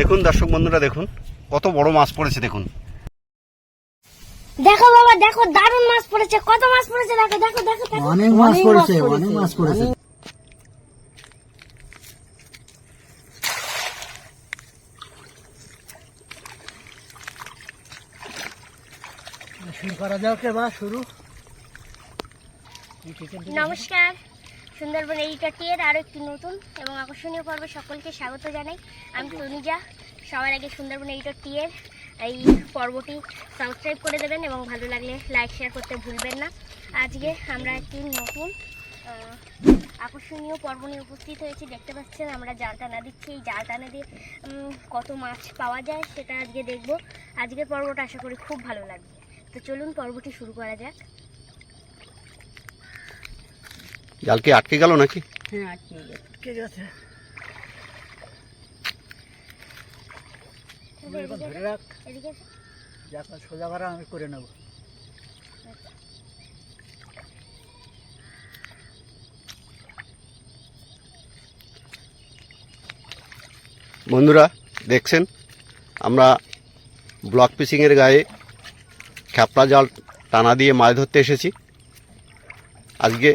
দেখুন দর্শক বন্ধুরা দেখুন। কত বড় মাছ পড়েছে দেখুন। দেখো বাবা দেখো দারুণ মাছ পড়েছে। কত মাছ পড়েছে? দেখো দেখো দেখো অনেক মাছ পড়েছে অনেক মাছ পড়েছে। শুরু করা যাক এবার শুরু। নমস্কার। সুন্দরবন এইটাটির আরও একটি নতুন এবং আকর্ষণীয় পর্বে সকলকে স্বাগত জানাই। আমি তনুজা। সবার আগে সুন্দরবন এইটার টিয়ের এই পর্বটি সাবস্ক্রাইব করে দেবেন এবং ভালো লাগলে লাইক শেয়ার করতে ভুলবেন না। আজকে আমরা একটি নতুন আকর্ষণীয় পর্ব নিয়ে উপস্থিত হয়েছি। দেখতে পাচ্ছেন আমরা জাল টানা দিচ্ছি। এই জাল টানা দিয়ে কত মাছ পাওয়া যায় সেটা আজকে দেখব। আজকের পর্বটা আশা করি খুব ভালো লাগবে। তো চলুন পর্বটি শুরু করা যাক। জাল কি আটকে গেল নাকি? হ্যাঁ ঠিক আছে ধরে রাখ। এদিকে সোজা করা আমি করে নেব। বন্ধুরা দেখছেন? আমরা ব্লক পিসিংয়ের গায়ে খ্যাপড়া জাল টানা দিয়ে মাছ ধরতে এসেছি। আজকে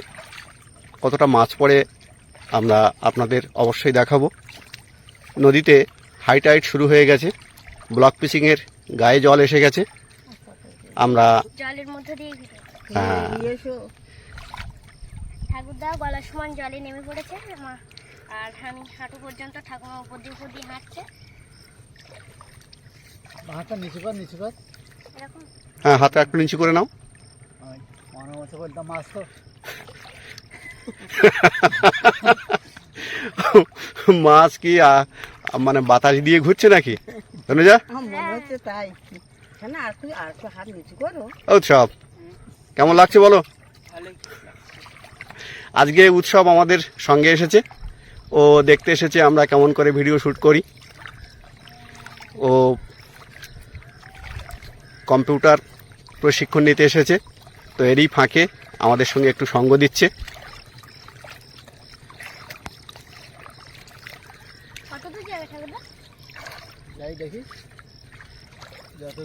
কতটা মাছ পড়ে আমরা আপনাদের অবশ্যই দেখাবো। নদীতে হাই টাইড শুরু হয়ে গেছে ব্লক পিসিংয়ের গায়ে জল এসে গেছে। আমরা জলের মধ্যে দিয়ে ঘুরে হ্যাঁ, ঠাকুরদা সমান জলে নেমে পড়েছে আর আমি হাঁটু পর্যন্ত ঠাকুমা উপর দিয়ে উপর দিয়ে হাঁটছে। হাতটা নিচু কর নিচু কর। হ্যাঁ হাতে একটু নিচু করে নাও। মনে মতো বলতাম মাছ তো মাছ কি মানে বাতাস দিয়ে ঘুরছে নাকি? যা। আমার মনে হচ্ছে তাই। কেন আর তুই আর একটু হাত নিচু করো। উৎসব কেমন লাগছে বলো? আজকে উৎসব আমাদের সঙ্গে এসেছে। ও দেখতে এসেছে আমরা কেমন করে ভিডিও শ্যুট করি। ও কম্পিউটার প্রশিক্ষণ নিতে এসেছে। তো এরই ফাঁকে আমাদের সঙ্গে একটু সঙ্গ দিচ্ছে কত দূর যাবে ঠাকুরদা যাই দেখি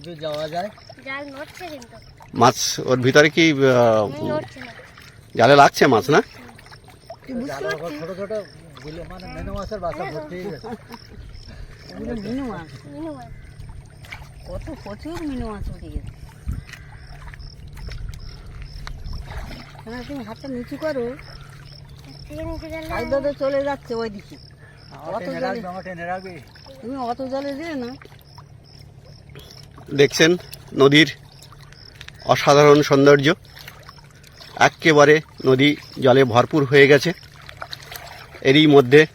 যতদূর যাওয়া যায়? জাল নড়ছে কিন্তু। মাছ ওর ভিতরে কি না। জালে লাগছে মাছ না? ছোট ছোট মানে মেনু মাছের বাসা ভর্তি হয়ে গেছে। মিনু মাছ। মিনু মাছ। কত প্রচুর মিনু মাছ উঠে গেছে। কেন তুমি হাতটা নিচু করো। চলে যাচ্ছে ওই দিকে। অত জলে- তুমি অত জলে দিয়ে না। দেখছেন নদীর অসাধারণ সৌন্দর্য। একেবারে নদী জলে ভরপুর হয়ে গেছে। এরই মধ্যে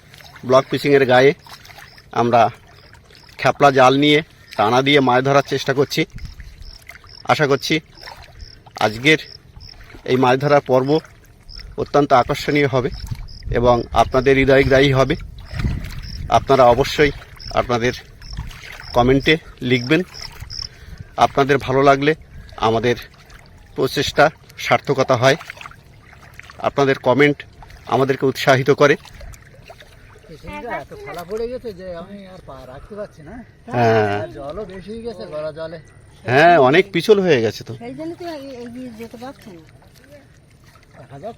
ব্লক পিসিংয়ের গায়ে আমরা খ্যাপলা জাল নিয়ে টানা দিয়ে মাছ ধরার চেষ্টা করছি। আশা করছি আজকের এই মাছ ধরার পর্ব অত্যন্ত আকর্ষণীয় হবে এবং আপনাদের হৃদয়গ্রাহী হবে। আপনারা অবশ্যই আপনাদের কমেন্টে লিখবেন। আপনাদের ভালো লাগলে আমাদের প্রচেষ্টা সার্থকতা হয়। আপনাদের কমেন্ট আমাদেরকে উৎসাহিত করে। হ্যাঁ। হয়ে, অনেক পিছল হয়ে গেছে তো।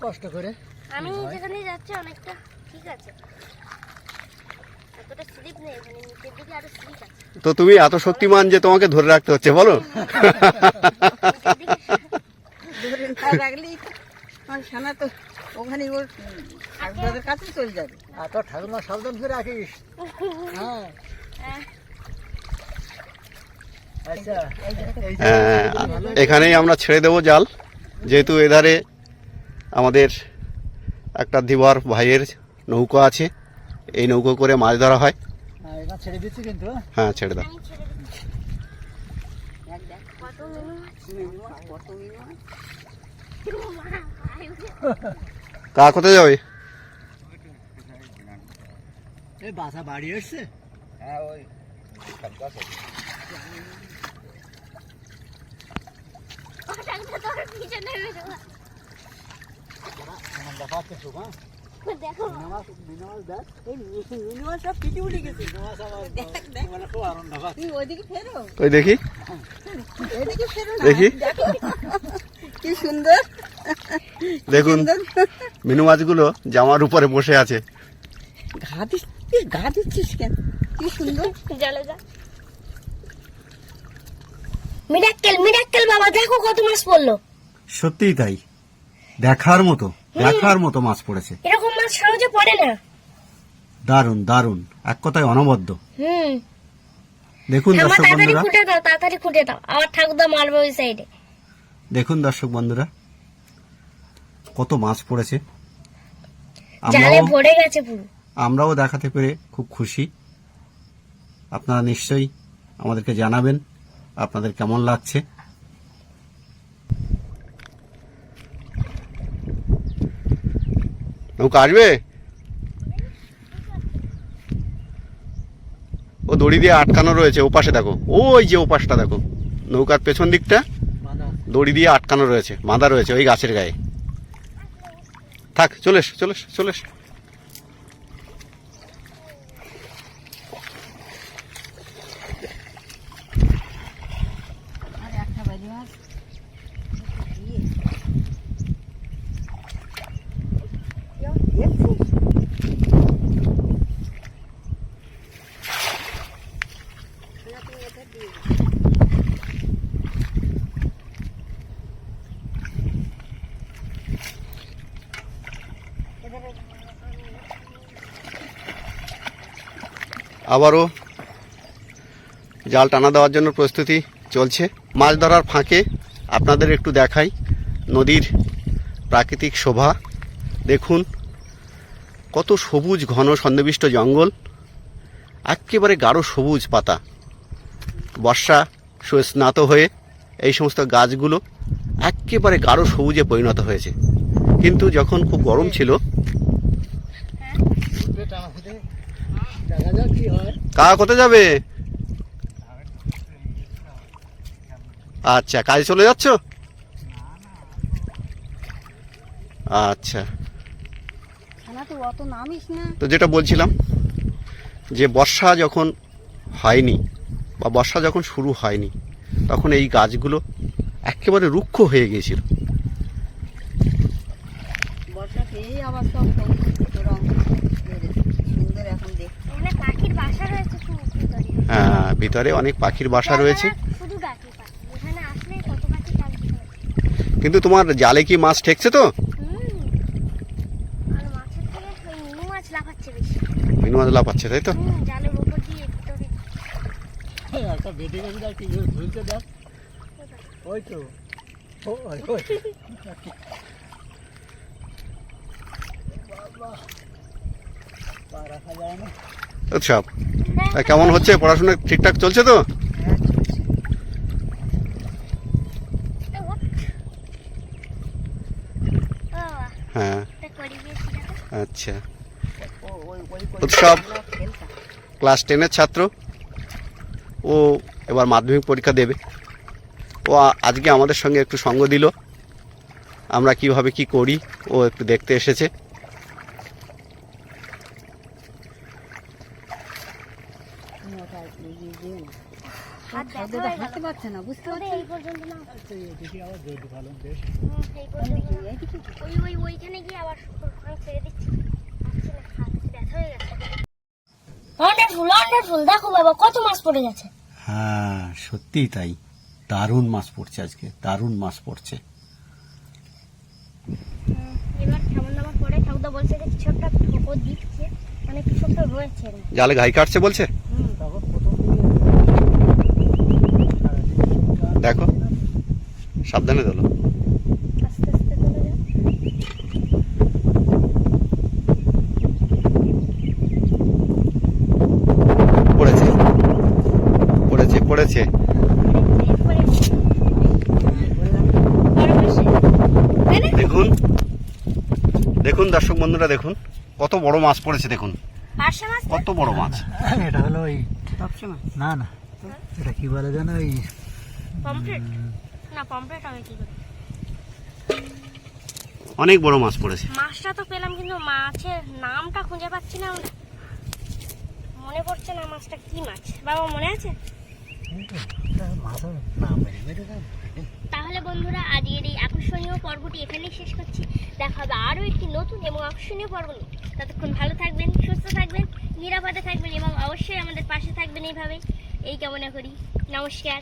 কষ্ট করে আমি যেখানে যাচ্ছি, অনেকটা ঠিক আছে। তো তুমি এত শক্তিমান যে তোমাকে ধরে রাখতে হচ্ছে বলো? নিচের দিকে ধরে না রাখলেই তো আমার সানা তো ওখানে ওর ঠাকুরদাদের কাছে চলে যাবে। আর তোর ঠাকুরমা সাবধান করে রাখিস। হ্যাঁ। আচ্ছা। হ্যাঁ এখানেই আমরা ছেড়ে দেবো জাল। যেহেতু এধারে আমাদের একটা দিবার ভাইয়ের নৌকা আছে। এই নৌকো করে মাছ ধরা হয়। হ্যাঁ, ছেড়ে দিচ্ছি কিন্তু। হ্যাঁ? হ্যাঁ ছেড়ে দাও। কা কোথায় যাবে? এই বাসা বাড়ি এসছে ও ঠাকুরদা, তোমার পিছনে দেখো। দেখ দেখ খুব আনন্দ পাচ্ছি। তুমি ওইদিকে ফেরো ওই দেখি। এদিকে ফেরো না দেখি। কি সুন্দর দেখুন মিনু মাছগুলো জামার উপরে বসে আছে। ঘা দিচ্ছিস ঘা দিচ্ছিস কেন? কি সুন্দর। জলে যা। মিরাক্কেল মিরাক্কেল বাবা দেখো কত মাছ পড়ল। সত্যিই তাই। দেখার মতো দেখার মতো মাছ পড়েছে। এরকম সহজে পড়ে না। দারুণ দারুণ। এক কথায় অনবদ্য। হুম। দেখুন দর্শক বন্ধুরা। খুঁটে দাও তাড়াতাড়ি খুঁটে দাও। আমার ঠাকুরদা মারবে ওই সাইডে দেখুন দর্শক বন্ধুরা কত মাছ পড়েছে। জালে ভরে গেছে পুরো। আমরাও দেখাতে পেরে খুব খুশি। আপনারা নিশ্চয়ই আমাদেরকে জানাবেন আপনাদের কেমন লাগছে। নৌকা আসবে ও দড়ি দিয়ে আটকানো রয়েছে ও পাশে দেখো ওই যে ও পাশটা দেখো নৌকার পেছন দিকটা দড়ি দিয়ে আটকানো রয়েছে বাঁধা রয়েছে ওই গাছের গায়ে থাক চলে এস চলে আবারও জাল টানা দেওয়ার জন্য প্রস্তুতি চলছে। মাছ ধরার ফাঁকে আপনাদের একটু দেখাই নদীর প্রাকৃতিক শোভা। দেখুন, কত সবুজ, ঘন, সন্নিবিষ্ট জঙ্গল। একেবারে গাঢ় সবুজ পাতা। বর্ষা সু- স্নাত হয়ে এই সমস্ত গাছগুলো একেবারে গাঢ় সবুজে পরিণত হয়েছে। কিন্তু যখন খুব গরম ছিল উঠবে টানা ফুটে। দেখা যাক কি হয় কাকা কোথায় যাবে? আচ্ছা কাজে চলে যাচ্ছ? আচ্ছা। তো অত নামিস না। তো যেটা বলছিলাম যে বর্ষা যখন হয়নি বা বর্ষা যখন শুরু হয়নি তখন এই গাছগুলো একেবারে রুক্ষ হয়ে গিয়েছিল। বর্ষা আবার সব সবুজ রং বেড়েছে। সুন্দর এখন দেখ এখানে পাখির বাসা রয়েছে খুব ভিতরে হ্যাঁ ভিতরে অনেক পাখির বাসা রয়েছে। কিন্তু তোমার জালে কি মাছ ঠেকছে তো? মাছ লাফাচ্ছে, তাই তো? রাখা যায় না। আচ্ছা কেমন হচ্ছে? পড়াশোনা ঠিকঠাক চলছে তো? হ্যাঁ। আচ্ছা। উৎসব ক্লাস টেনের ছাত্র। ও এবার মাধ্যমিক পরীক্ষা দেবে। ও আজকে আমাদের সঙ্গে একটু সঙ্গ দিল। আমরা কীভাবে কি করি, ও একটু দেখতে এসেছে তুমি ওটা এগিয়ে যেও না হাত ব্যথা খাদ্যটা হয়ে গেল। হয়ে সত্যিই তাই। দারুণ মাছ পড়ছে আজকে মাছ পড়ছে। এবার পরে ঠাকুরদা বলছে দিচ্ছে মানে জালে ঘাই কাটছে বলছে তখন প্রথম দেখো। সাবধানে তোলো আস্তে আস্তে চলে। পড়েছে। পড়েছে পড়েছে। দেখুন। দেখুন দর্শক বন্ধুরা দেখুন। কত বড় মাছ পড়েছে দেখুন। পার্শে মাছ না? কত বড় মাছ। এটা হলো ওই না না। এটা কি বলে জানো ওই পমফ্রেট না পমফ্রেট হবে কি করে? অনেক বড় মাছ পড়েছে। মাছটা তো পেলাম কিন্তু মাছের নামটা খুঁজে পাচ্ছি না আমরা। মনে পড়ছে না মাছটা কি মাছ। বাবা মনে আছে? তাহলে বন্ধুরা আজকের এই আকর্ষণীয় পর্বটি এখানেই শেষ করছি। দেখা হবে আরও একটি নতুন এবং আকর্ষণীয় পর্ব নিয়ে। ততক্ষণ ভালো থাকবেন সুস্থ থাকবেন নিরাপদে থাকবেন এবং অবশ্যই আমাদের পাশে থাকবেন এইভাবে এই কামনা করি। নমস্কার।